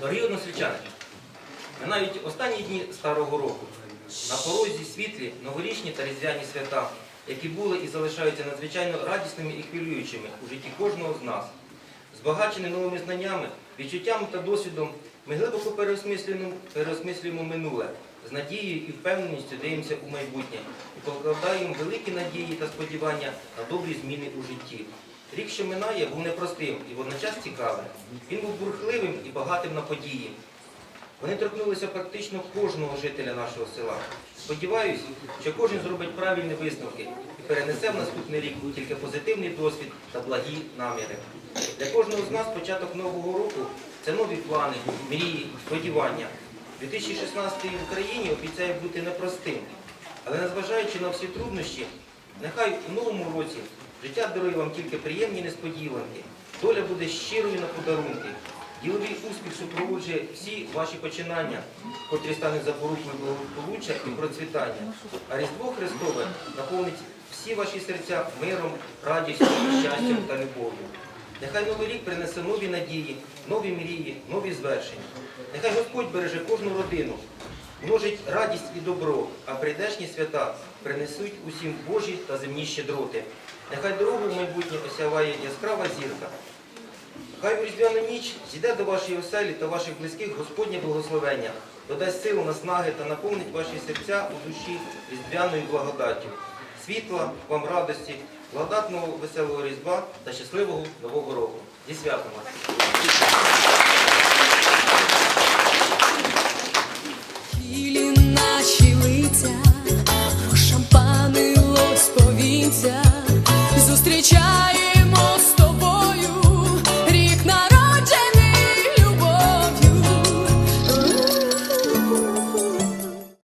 Дорогі односельчани, минають останні дні старого року. На порозі світлі, новорічні та різдвяні свята, які були і залишаються надзвичайно радісними і хвилюючими у житті кожного з нас. Збагачені новими знаннями, відчуттями та досвідом, ми глибоко переосмислюємо, переосмислюємо минуле, з надією і впевненістю дивимося у майбутнє і покладаємо великі надії та сподівання на добрі зміни у житті. Рік, що минає, був непростим і водночас цікавим. Він був бурхливим і багатим на події. Вони торкнулися практично кожного жителя нашого села. Сподіваюсь, що кожен зробить правильні висновки і перенесе в наступний рік тільки позитивний досвід та благі наміри. Для кожного з нас початок нового року це нові плани, мрії, сподівання. 2016 в Україні обіцяє бути непростим, але незважаючи на всі труднощі, нехай у новому році життя дарує вам тільки приємні несподіванки, доля буде щирою на подарунки. Діловий успіх супроводжує всі ваші починання, котрі стануть запорукою благополуччя і процвітання. А Різдво Христове наповнить всі ваші серця миром, радістю, щастям та любов'ю. Нехай новий рік принесе нові надії, нові мрії, нові звершення. Нехай Господь береже кожну родину, множить радість і добро, а прийдешні свята принесуть усім Божі та земні щедроти. Нехай дорогу в майбутнє осяває яскрава зірка. Хай у різдвяну ніч зійде до вашої оселі та ваших близьких Господнє благословення, додасть сил, наснаги та наповнить ваші серця у душі різдвяною благодаттю. Світла, вам радості, благодатного веселого різдва та щасливого нового року. Зі святом вас!